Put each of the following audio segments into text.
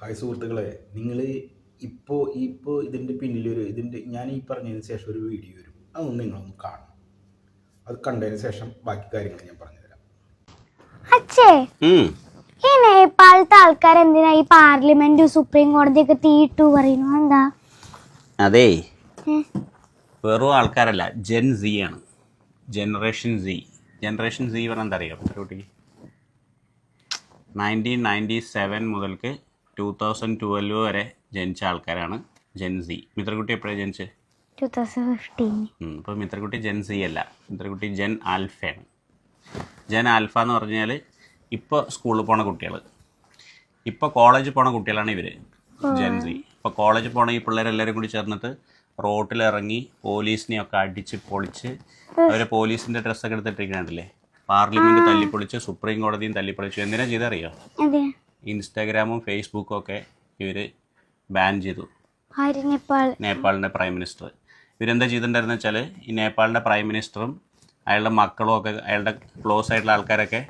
Hi സുഹൃത്തുക്കളെ നിങ്ങൾ ഇപ്പോൾ ഇപ്പോൾ ഇതിന്റെ പിന്നിലൊരു ഇതിന്റെ ഞാൻ ഈ പറഞ്ഞതിന് ശേഷം ഒരു വീഡിയോ വരും. അതൊന്ന് നിങ്ങളൊന്ന് കാണണം. അത് കണ്ടതിന് ശേഷം ബാക്കി കാര്യങ്ങൾ ഞാൻ പറഞ്ഞുതരാം. അച്ഛേ. ഈ നേപ്പാളത്തെ ആൾക്കാർ എന്തിനാ ഈ പാർലമെന്റ് സുപ്രീം കോടതി ഒക്കെ തീയിട്ടു പറയുന്നു? എന്താ അതെ? വെറും ആൾക്കാരല്ല ജെൻ സി ആണ്. ജനറേഷൻ സി ജനറേഷൻ സി പറഞ്ഞാൽ എന്താ അറിയാം കുട്ടിക്ക് നയന്റീൻ നയന്റി സെവൻ മുതൽക്ക് ടൂ തൗസൻഡ് ട്വൽവ് വരെ ജനിച്ച ആൾക്കാരാണ് ജെൻസി മിത്രക്കുട്ടി എപ്പോഴാണ് ജനിച്ചത് ടു തൗസൻഡ് ഫിഫ്റ്റീൻ ഇപ്പോൾ മിത്രക്കുട്ടി ജെൻ സി അല്ല. മിത്രക്കുട്ടി ജെൻ ആൽഫയാണ് ജെൻ ആൽഫ എന്ന് പറഞ്ഞാൽ ഇപ്പോൾ സ്കൂളിൽ പോണ കുട്ടികൾ ഇപ്പോൾ കോളേജിൽ പോണ കുട്ടികളാണ് ഇവർ ജെൻ സി ഇപ്പോൾ കോളേജിൽ പോണ ഈ പിള്ളേരെല്ലാവരും കൂടി ചേർന്നിട്ട് റോട്ടിലിറങ്ങി പോലീസിനെയൊക്കെ അടിച്ച് പൊളിച്ച് അവരെ പോലീസിന്റെ ഡ്രസ്സൊക്കെ എടുത്തിട്ടിരിക്കണല്ലേ പാർലമെന്റ് തല്ലിപ്പൊളിച്ച് സുപ്രീം കോടതിയും തല്ലിപ്പൊളിച്ചു. എന്തിനാ ചെയ്തറിയോ ഇൻസ്റ്റാഗ്രാമും ഫേസ്ബുക്കും ഒക്കെ ഇവർ ബാൻ ചെയ്തു. നേപ്പാൾ. നേപ്പാളിന്റെ പ്രൈം മിനിസ്റ്റർ. ഇവരെന്താ ചെയ്തിട്ടുണ്ടായിരുന്നു വെച്ചാൽ ഈ നേപ്പാളിന്റെ പ്രൈം മിനിസ്റ്ററും അയാളുടെ മക്കളും ഒക്കെ അയാളുടെ ക്ലോസ് ആയിട്ടുള്ള ആൾക്കാരൊക്കെ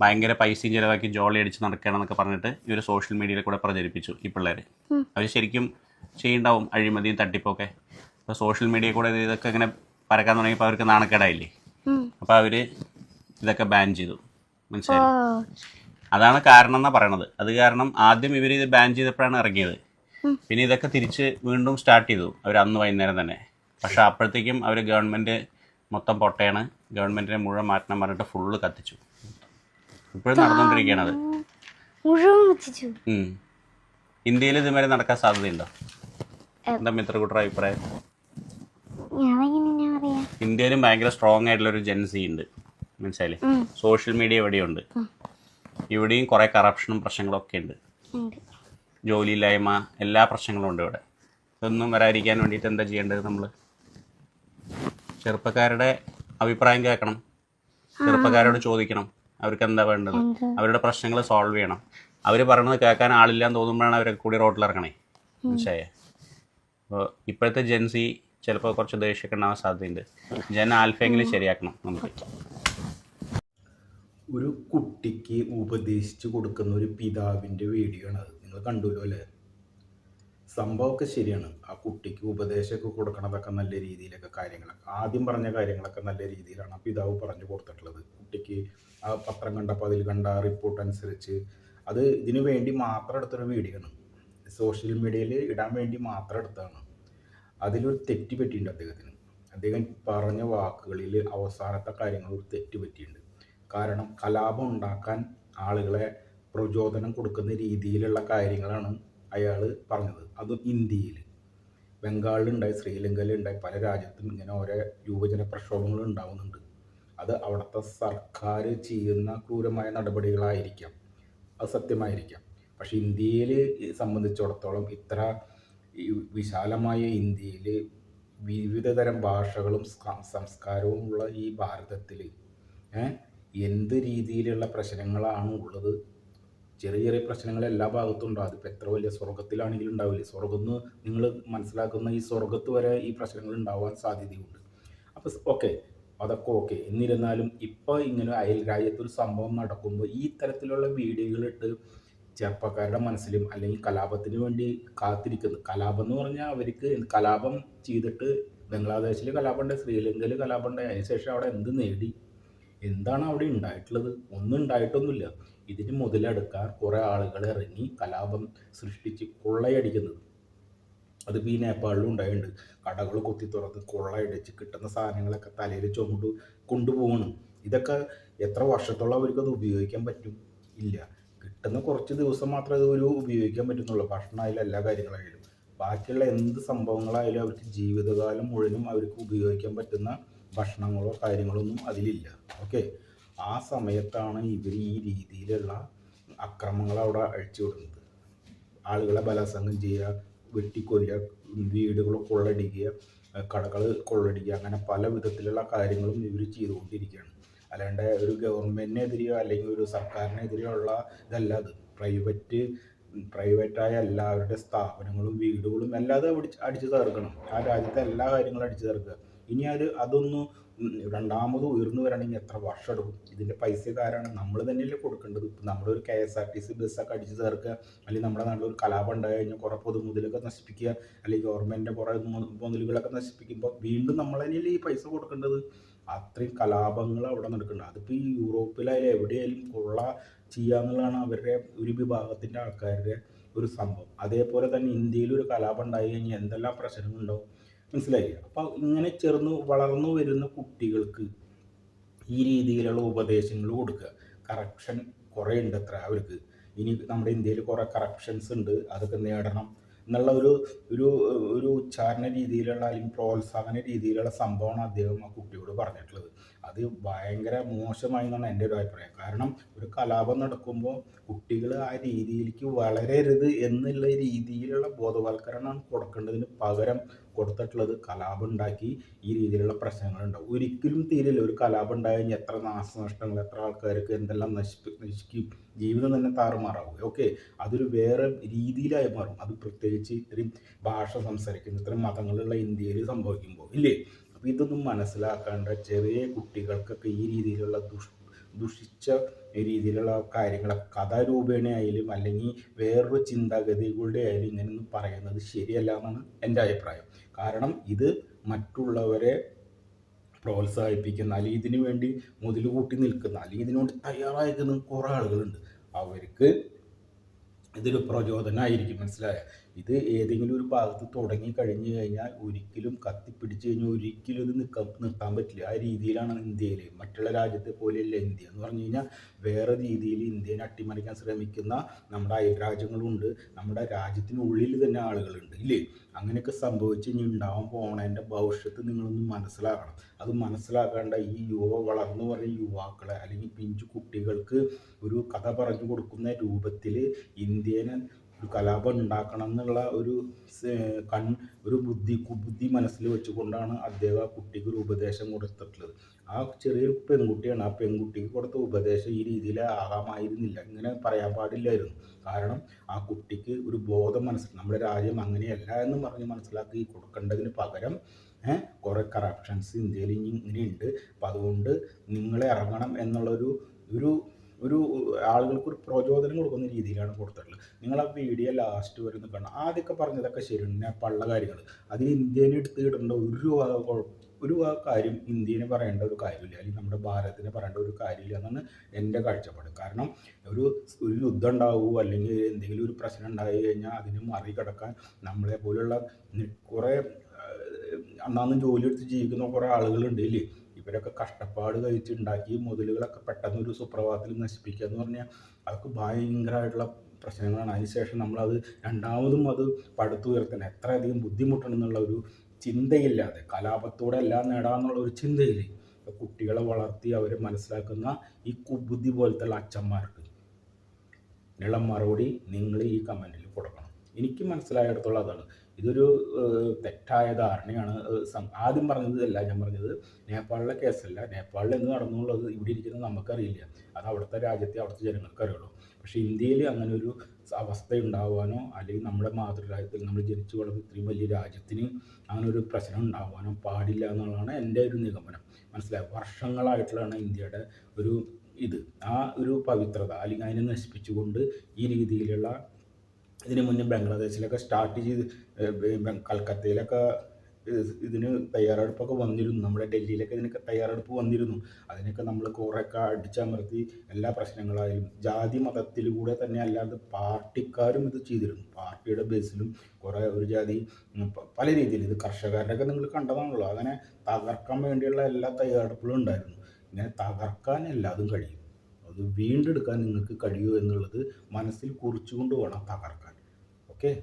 ഭയങ്കര പൈസയും ചിലവാക്കി ജോളി അടിച്ച് നടക്കുകയാണെന്നൊക്കെ പറഞ്ഞിട്ട് ഇവർ സോഷ്യൽ മീഡിയയിൽ കൂടെ പ്രചരിപ്പിച്ചു ഈ പിള്ളേർ അവർ ശരിക്കും ചെയ്യുണ്ടാവും അഴിമതിയും തട്ടിപ്പൊക്കെ. അപ്പോൾ സോഷ്യൽ മീഡിയയിൽ കൂടെ ഇതൊക്കെ ഇങ്ങനെ പരക്കാൻ തുടങ്ങിയപ്പോൾ അവർക്ക് നാണക്കേടായില്ലേ. അപ്പോൾ അവർ ഇതൊക്കെ ബാൻ ചെയ്തു. മനസ്സിലായി? അതാണ് കാരണം എന്നാ പറയണത്. അത് കാരണം ആദ്യം ഇവർ ഇത് ബാൻ ചെയ്തപ്പോഴാണ് ഇറങ്ങിയത്. പിന്നെ ഇതൊക്കെ തിരിച്ച് വീണ്ടും സ്റ്റാർട്ട് ചെയ്തു. അവർ അന്ന് വൈകുന്നേരം തന്നെ. പക്ഷെ അപ്പോഴത്തേക്കും അവർ ഗവൺമെന്റ് മൊത്തം പൊട്ടയാണ്. ഗവൺമെന്റിനെ മുഴുവൻ മാറ്റണം പറഞ്ഞിട്ട് ഫുള്ള് കത്തിച്ചു. ഇപ്പോഴും നടന്നുകൊണ്ടിരിക്കുകയാണ് അത് ഇന്ത്യയിൽ ഇതുവരെ നടക്കാൻ സാധ്യതയുണ്ടോ? എന്താ മിത്രകൂട്ടർ അഭിപ്രായം? ഇന്ത്യയിലും ഭയങ്കര സ്ട്രോങ് ആയിട്ടുള്ള ഒരു ജെൻസി ഉണ്ട്. മനസ്സിലായില്ലേ? സോഷ്യൽ മീഡിയ ഇവിടെയുണ്ട്. ഇവിടെയും കുറേ കറപ്ഷനും പ്രശ്നങ്ങളൊക്കെ ഉണ്ട്. ഉണ്ട്. ജോലിയില്ലായ്മ എല്ലാ പ്രശ്നങ്ങളും ഉണ്ട് ഇവിടെ. ഇതൊന്നും വരാതിരിക്കാൻ വേണ്ടിയിട്ട് എന്താ ചെയ്യേണ്ടത് നമ്മൾ ചെറുപ്പക്കാരുടെ അഭിപ്രായം കേൾക്കണം. ചെറുപ്പക്കാരോട് ചോദിക്കണം. അവർക്ക് എന്താ വേണ്ടത്? അവരുടെ പ്രശ്നങ്ങൾ സോൾവ് ചെയ്യണം. അവർ പറയണത് കേൾക്കാൻ ആളില്ലാന്ന് തോന്നുമ്പോഴാണ് അവരൊക്കെ കൂടി റോട്ടിലിറങ്ങണേ മനസ്സിലായേ? അപ്പോൾ ഇപ്പോഴത്തെ ജെൻസി ചിലപ്പോൾ കുറച്ച് ദേഷ്യമൊക്കെ ഉണ്ടാവാൻ സാധ്യതയുണ്ട്. ജൻ ആൽഫയെങ്കിലും ശരിയാക്കണം നമുക്ക്. ഒരു കുട്ടിക്ക് ഉപദേശിച്ചു കൊടുക്കുന്ന ഒരു പിതാവിന്റെ വീഡിയോ ആണ് അത്. നിങ്ങൾ കണ്ടുല്ലോ അല്ലേ? സംഭവമൊക്കെ ശരിയാണ്. ആ കുട്ടിക്ക് ഉപദേശമൊക്കെ കൊടുക്കണതൊക്കെ നല്ല രീതിയിലൊക്കെ കാര്യങ്ങളൊക്കെ ആദ്യം പറഞ്ഞ കാര്യങ്ങളൊക്കെ നല്ല രീതിയിലാണ് ആ പിതാവ് പറഞ്ഞു കൊടുത്തിട്ടുള്ളത്. കുട്ടിക്ക് ആ പത്രം കണ്ടപ്പോൾ അതിൽ കണ്ട റിപ്പോർട്ട് അനുസരിച്ച് അത് ഇതിനു വേണ്ടി മാത്രം എടുത്തൊരു വീഡിയോ ആണ്. സോഷ്യൽ മീഡിയയിൽ ഇടാൻ വേണ്ടി മാത്രം എടുത്തതാണ്. അതിലൊരു തെറ്റ് പറ്റിയിട്ടുണ്ട് അദ്ദേഹത്തിന്. അദ്ദേഹം പറഞ്ഞ വാക്കുകളിൽ അവസാനത്തെ കാര്യങ്ങൾ ഒരു തെറ്റ് പറ്റിയിട്ടുണ്ട്. കാരണം കലാപം ഉണ്ടാക്കാൻ ആളുകളെ പ്രചോദനം കൊടുക്കുന്ന രീതിയിലുള്ള കാര്യങ്ങളാണ് അയാൾ പറഞ്ഞത്. അതും ഇന്ത്യയിൽ ബംഗാളിലുണ്ടായി ശ്രീലങ്കയിലുണ്ടായി പല രാജ്യത്തും ഇങ്ങനെ ഓരോ യുവജന പ്രക്ഷോഭങ്ങൾ ഉണ്ടാവുന്നുണ്ട്. അത് അവിടുത്തെ സർക്കാർ ചെയ്യുന്ന ക്രൂരമായ നടപടികളായിരിക്കാം. അത് സത്യമായിരിക്കാം. പക്ഷെ ഇന്ത്യയിൽ സംബന്ധിച്ചിടത്തോളം ഇത്ര വിശാലമായ ഇന്ത്യയിൽ വിവിധതരം ഭാഷകളും സംസ്കാരവും ഉള്ള ഈ ഭാരതത്തിൽ എന്ത് രീതിയിലുള്ള പ്രശ്നങ്ങളാണ് ഉള്ളത്? ചെറിയ ചെറിയ പ്രശ്നങ്ങൾ എല്ലാ ഭാഗത്തും ഉണ്ടാവും. അതിപ്പോൾ എത്ര വലിയ സ്വർഗത്തിലാണെങ്കിലും ഉണ്ടാവില്ലേ? സ്വർഗം എന്ന് നിങ്ങൾ മനസ്സിലാക്കുന്ന ഈ സ്വർഗത്ത് വരെ ഈ പ്രശ്നങ്ങൾ ഉണ്ടാവാൻ സാധ്യതയുണ്ട്. അപ്പോൾ ഓക്കെ. അതൊക്കെ ഓക്കെ. എന്നിരുന്നാലും ഇപ്പോൾ ഇങ്ങനെ അയൽ രാജ്യത്തൊരു സംഭവം നടക്കുമ്പോൾ ഈ തരത്തിലുള്ള വീഡിയോകളിട്ട് ചെറുപ്പക്കാരുടെ മനസ്സിലും അല്ലെങ്കിൽ കലാപത്തിന് വേണ്ടി കാത്തിരിക്കുന്നു. കലാപം എന്ന് പറഞ്ഞാൽ അവർക്ക് കലാപം ചെയ്തിട്ട് ബംഗ്ലാദേശിൽ കലാപമുണ്ട് ശ്രീലങ്കയിൽ കലാപമുണ്ട്. അതിനുശേഷം അവിടെ എന്ത് നേടി? എന്താണ് അവിടെ ഉണ്ടായിട്ടുള്ളത്? ഒന്നും ഉണ്ടായിട്ടൊന്നുമില്ല. ഇതിന് മുതലെടുക്കാൻ കുറേ ആളുകൾ ഇറങ്ങി കലാപം സൃഷ്ടിച്ച് കൊള്ളയടിക്കുന്നത്. അത് ഈ നേപ്പാളിലും ഉണ്ടായിട്ടുണ്ട്. കടകൾ കുത്തി തുറന്ന് കൊള്ളയടിച്ച് കിട്ടുന്ന സാധനങ്ങളൊക്കെ തലയിൽ ചുമട് കൊണ്ടുപോകണം ഇതൊക്കെ എത്ര വർഷത്തോളം അവർക്കത് ഉപയോഗിക്കാൻ പറ്റും? ഇല്ല. കിട്ടുന്ന കുറച്ച് ദിവസം മാത്രമേ അത് ഒരു ഉപയോഗിക്കാൻ പറ്റുന്നുള്ളൂ. ഭക്ഷണമായാലും എല്ലാ കാര്യങ്ങളായാലും ബാക്കിയുള്ള എന്ത് സംഭവങ്ങളായാലും അവർക്ക് ജീവിതകാലം മുഴുവനും അവർക്ക് ഉപയോഗിക്കാൻ പറ്റുന്ന ഭക്ഷണങ്ങളോ കാര്യങ്ങളോ ഒന്നും അതിലില്ല. ഓക്കെ ആ സമയത്താണ് ഇവർ ഈ രീതിയിലുള്ള അക്രമങ്ങൾ അവിടെ അഴിച്ചു വിടുന്നത്. ആളുകളെ ബലാത്സംഗം ചെയ്യുക വെട്ടിക്കൊല്ലുക വീടുകൾ കൊള്ളടിക്കുക കടകൾ കൊള്ളടിക്കുക അങ്ങനെ പല വിധത്തിലുള്ള കാര്യങ്ങളും ഇവർ ചെയ്തുകൊണ്ടിരിക്കുകയാണ്. അല്ലാണ്ട് ഒരു ഗവൺമെന്റിനെതിരെയോ അല്ലെങ്കിൽ ഒരു സർക്കാരിനെതിരെയോ ഉള്ള ഇതല്ല അത്. പ്രൈവറ്റ് പ്രൈവറ്റായ എല്ലാവരുടെ സ്ഥാപനങ്ങളും വീടുകളും എല്ലാം അത് അടിച്ച് അടിച്ചു തീർക്കണം ആ രാജ്യത്തെ എല്ലാ കാര്യങ്ങളും അടിച്ചു തീർക്കുക ഇനി അത് അതൊന്ന് രണ്ടാമത് ഉയർന്നു വരണമെങ്കിൽ എത്ര വർഷം എടുക്കും? ഇതിന്റെ പൈസക്കാരാണ് നമ്മൾ തന്നെയല്ലേ കൊടുക്കേണ്ടത്? ഇപ്പം നമ്മളൊരു K S R T C ബസ്സൊക്കെ അടിച്ച് തീർക്കുക അല്ലെങ്കിൽ നമ്മുടെ നാട്ടിൽ ഒരു കലാപം ഉണ്ടായി കഴിഞ്ഞാൽ കുറേ പൊതുമുതലൊക്കെ നശിപ്പിക്കുക അല്ലെങ്കിൽ ഗവൺമെന്റിന്റെ കുറേ മുതലുകളൊക്കെ നശിപ്പിക്കുമ്പോൾ വീണ്ടും നമ്മൾ തന്നെയല്ലേ ഈ പൈസ കൊടുക്കേണ്ടത്? അത്രയും കലാപങ്ങൾ അവിടെ നടക്കുന്നുണ്ട്. അതിപ്പോൾ ഈ യൂറോപ്പിലായാലും എവിടെയായാലും കൊള്ള ചെയ്യുക എന്നുള്ളതാണ് അവരുടെ ഒരു വിഭാഗത്തിന്റെ ആൾക്കാരുടെ ഒരു സംഭവം. അതേപോലെ തന്നെ ഇന്ത്യയിൽ ഒരു കലാപം ഉണ്ടായി കഴിഞ്ഞാൽ എന്തെല്ലാം പ്രശ്നങ്ങളുണ്ടാവും? മനസ്സിലായില്ലേ? അപ്പോൾ ഇങ്ങനെ ചെറുന്ന് വളർന്നു വരുന്ന കുട്ടികൾക്ക് ഈ രീതിയിലുള്ള ഉപദേശങ്ങൾ കൊടുക്കുക. കറപ്ഷൻ കുറേ ഉണ്ട് അത്ര അവർക്ക്. ഇനി നമ്മുടെ ഇന്ത്യയിൽ കുറേ കറപ്ഷൻസ് ഉണ്ട്. അതൊക്കെ നേടണം എന്നുള്ള ഒരു ഒരു ഒരു ഉച്ചാരണ രീതിയിലുള്ള അല്ലെങ്കിൽ പ്രോത്സാഹന രീതിയിലുള്ള സംഭവമാണ് അദ്ദേഹം ആ കുട്ടിയോട് പറഞ്ഞിട്ടുള്ളത്. അത് ഭയങ്കര മോശമായി എന്നാണ് എന്റെ ഒരു അഭിപ്രായം. കാരണം ഒരു കലാപം നടക്കുമ്പോൾ കുട്ടികൾ ആ രീതിയിലേക്ക് വളരരുത് എന്നുള്ള രീതിയിലുള്ള ബോധവൽക്കരണം കൊടുക്കേണ്ടതിന് പകരം കൊടുത്തിട്ടുള്ളത് കലാപം ഉണ്ടാക്കി ഈ രീതിയിലുള്ള പ്രശ്നങ്ങൾ പ്രശ്നങ്ങളുണ്ടാവും ഒരിക്കലും തീരില്ല. ഒരു കലാപം ഉണ്ടായി കഴിഞ്ഞാൽ എത്ര നാശനഷ്ടങ്ങൾ എത്ര ആൾക്കാർക്ക് എന്തെല്ലാം നശിപ്പി നശിക്കും. ജീവിതം തന്നെ താറുമാറാവും. ഓക്കെ? അതൊരു വേറെ രീതിയിലായി മാറും. അത് പ്രത്യേകിച്ച് ഇത്രയും ഭാഷ സംസാരിക്കുന്ന ഇത്രയും മതങ്ങളുള്ള ഇന്ത്യയിൽ സംഭവിക്കുമ്പോൾ. ഇല്ലേ? അപ്പോൾ ഇതൊന്നും മനസ്സിലാക്കാണ്ട് ചെറിയ കുട്ടികൾക്കൊക്കെ ഈ രീതിയിലുള്ള ദുഷ് ദുഷിച്ച രീതിയിലുള്ള കാര്യങ്ങൾ കഥാരൂപേണയായാലും അല്ലെങ്കിൽ വേറൊരു ചിന്താഗതികളുടെ ആയാലും ഇങ്ങനെയൊന്നും പറയുന്നത് ശരിയല്ല എന്നാണ് എന്റെ അഭിപ്രായം. കാരണം ഇത് മറ്റുള്ളവരെ പ്രോത്സാഹിപ്പിക്കുന്ന അല്ലെങ്കിൽ ഇതിനു വേണ്ടി മുതൽ കൂട്ടി നിൽക്കുന്ന അല്ലെങ്കിൽ ഇതിനുവേണ്ടി തയ്യാറായിരിക്കുന്ന കുറേ ആളുകളുണ്ട്. അവർക്ക് ഇതൊരു പ്രചോദനമായിരിക്കും മനസ്സിലായ? ഇത് ഏതെങ്കിലും ഒരു ഭാഗത്ത് തുടങ്ങി കഴിഞ്ഞു കഴിഞ്ഞാൽ ഒരിക്കലും കത്തിപ്പിടിച്ച് കഴിഞ്ഞാൽ ഒരിക്കലും ഇത് നിൽക്കാൻ നിർത്താൻ പറ്റില്ല. ആ രീതിയിലാണ് ഇന്ത്യയിൽ മറ്റുള്ള രാജ്യത്തെ പോലെയല്ല ഇന്ത്യ എന്ന് പറഞ്ഞു കഴിഞ്ഞാൽ വേറെ രീതിയിൽ ഇന്ത്യനെ അട്ടിമറിക്കാൻ ശ്രമിക്കുന്ന നമ്മുടെ അയൽരാജ്യങ്ങളുണ്ട്. നമ്മുടെ രാജ്യത്തിനുള്ളിൽ തന്നെ ആളുകളുണ്ട് ഇല്ലേ? അങ്ങനെയൊക്കെ സംഭവിച്ച് ഇനി ഉണ്ടാവാൻ പോണതിന്റെ ഭവിഷ്യത്ത് നിങ്ങളൊന്ന് മനസ്സിലാക്കണം. അത് മനസ്സിലാക്കേണ്ട ഈ യുവ വളർന്നു പറയുന്ന യുവാക്കളെ അല്ലെങ്കിൽ പിഞ്ചു കുട്ടികൾക്ക് ഒരു കഥ പറഞ്ഞു കൊടുക്കുന്ന രൂപത്തിൽ ഇന്ത്യനെ ഒരു കലാപം ഉണ്ടാക്കണം എന്നുള്ള ഒരു കൺ ഒരു ബുദ്ധി ബുദ്ധി മനസ്സിൽ വെച്ചുകൊണ്ടാണ് അദ്ദേഹം ആ കുട്ടിക്ക് ഒരു ഉപദേശം കൊടുത്തിട്ടുള്ളത്. ആ ചെറിയൊരു പെൺകുട്ടിയാണ്. ആ പെൺകുട്ടിക്ക് കൊടുത്ത ഉപദേശം ഈ രീതിയിൽ ആകാമായിരുന്നില്ല. ഇങ്ങനെ പറയാൻ പാടില്ലായിരുന്നു. കാരണം ആ കുട്ടിക്ക് ഒരു ബോധം മനസ്സിൽ നമ്മുടെ രാജ്യം അങ്ങനെയല്ല എന്ന് പറഞ്ഞ് മനസ്സിലാക്കി കൊടുക്കേണ്ടതിന് പകരം കുറേ കറപ്ഷൻസ് ഇന്ത്യയിൽ ഇനി ഇങ്ങനെയുണ്ട്. അപ്പം അതുകൊണ്ട് നിങ്ങൾ ഇറങ്ങണം എന്നുള്ളൊരു ഒരു ഒരു ആളുകൾക്ക് ഒരു പ്രചോദനം കൊടുക്കുന്ന രീതിയിലാണ് കൊടുത്തിട്ടുള്ളത്. നിങ്ങൾ ആ വീഡിയോ ലാസ്റ്റ് വരെ കാണാം ആദ്യമൊക്കെ പറഞ്ഞതൊക്കെ ശരിയാണ് പള്ള കാര്യങ്ങൾ അതിൽ ഇന്ത്യനെ എടുത്ത് ഒരു ഒരു കാര്യം ഇന്ത്യനെ പറയേണ്ട ഒരു കാര്യമില്ല. അല്ലെങ്കിൽ നമ്മുടെ ഭാരതത്തിന് പറയേണ്ട ഒരു കാര്യമില്ല എന്നാണ് എന്റെ കാഴ്ചപ്പാട്. കാരണം ഒരു ഒരു യുദ്ധം ഉണ്ടാവുമോ അല്ലെങ്കിൽ എന്തെങ്കിലും ഒരു പ്രശ്നം ഉണ്ടായി കഴിഞ്ഞാൽ അതിനെ മറികടക്കാൻ നമ്മളെ പോലുള്ള കുറേ അന്നാന്ന് ജോലി എടുത്ത് ജീവിക്കുന്ന കുറേ ആളുകളുണ്ട് ഇല്ലേ? ഇവരൊക്കെ കഷ്ടപ്പാട് കഴിച്ച് ഉണ്ടാക്കി മുതലുകളൊക്കെ പെട്ടെന്ന് ഒരു സുപ്രഭാതത്തിൽ നശിപ്പിക്കുക എന്ന് പറഞ്ഞാൽ അതൊക്കെ ഭയങ്കരമായിട്ടുള്ള പ്രശ്നങ്ങളാണ്. അതിനുശേഷം നമ്മളത് രണ്ടാമതും അത് പടുത്തുയർത്തണം. എത്രയധികം ബുദ്ധിമുട്ടുണ്ടെന്നുള്ള ഒരു ചിന്തയില്ലാതെ കലാപത്തോടെ എല്ലാം നേടാന്നുള്ള ഒരു ചിന്തയില്ല? കുട്ടികളെ വളർത്തി അവരെ മനസ്സിലാക്കുന്ന ഈ കുബുദ്ധി പോലത്തെ അച്ഛന്മാർക്ക്. ഉള്ള മറുപടി നിങ്ങൾ ഈ കമന്റിൽ കൊടുക്കണം. എനിക്ക് മനസ്സിലായിടത്തോളം അതാണ്. ഇതൊരു തെറ്റായ ധാരണയാണ്. ആദ്യം പറഞ്ഞതല്ല ഞാൻ പറഞ്ഞത് നേപ്പാളിലെ കേസല്ല. നേപ്പാളിൽ എന്ത് നടന്നുള്ളത് ഇവിടെ ഇരിക്കുന്നത് നമുക്കറിയില്ല. അത് അവിടുത്തെ രാജ്യത്തെ അവിടുത്തെ ജനങ്ങൾക്ക് അറിയുള്ളൂ. പക്ഷേ ഇന്ത്യയിൽ അങ്ങനെ ഒരു അവസ്ഥ ഉണ്ടാവാനോ അല്ലെങ്കിൽ നമ്മുടെ മാതൃരാജ്യത്തിൽ നമ്മൾ ജനിച്ചു വളർന്ന ഇത്രയും വലിയ രാജ്യത്തിന് അങ്ങനെ ഒരു പ്രശ്നം ഉണ്ടാവാനോ പാടില്ല എന്നുള്ളതാണ് എന്റെ ഒരു നിഗമനം. മനസ്സിലായി? വർഷങ്ങളായിട്ടുള്ളതാണ് ഇന്ത്യയുടെ ഒരു ഇത്. ആ ഒരു പവിത്രത അല്ലെങ്കിൽ അതിനെ നശിപ്പിച്ചുകൊണ്ട് ഈ രീതിയിലുള്ള ഇതിന് മുന്നേ ബംഗ്ലാദേശിലൊക്കെ സ്റ്റാർട്ട് ചെയ്ത് കൽക്കത്തയിലൊക്കെ ഇത് ഇതിന് തയ്യാറെടുപ്പൊക്കെ വന്നിരുന്നു. നമ്മുടെ ഡൽഹിയിലൊക്കെ ഇതിനൊക്കെ തയ്യാറെടുപ്പ് വന്നിരുന്നു. അതിനൊക്കെ നമ്മൾ കുറേയൊക്കെ അടിച്ചമർത്തി എല്ലാ പ്രശ്നങ്ങളായാലും ജാതി മതത്തിലൂടെ തന്നെ അല്ലാതെ പാർട്ടിക്കാരും ഇത് ചെയ്തിരുന്നു. പാർട്ടിയുടെ ബേസിലും കുറേ ഒരു ജാതി പല രീതിയിൽ ഇത് കർഷകരുടെയൊക്കെ നിങ്ങൾ കണ്ടതാണല്ലോ. അങ്ങനെ തകർക്കാൻ വേണ്ടിയുള്ള എല്ലാ തയ്യാറെടുപ്പുകളും ഉണ്ടായിരുന്നു. ഇങ്ങനെ തകർക്കാൻ എല്ലാതും കഴിയും. അത് വീണ്ടെടുക്കാൻ നിങ്ങൾക്ക് കഴിയൂ എന്നുള്ളത് മനസ്സിൽ കുറിച്ചുകൊണ്ട് വേണം തകർക്കാൻ. ഓക്കെ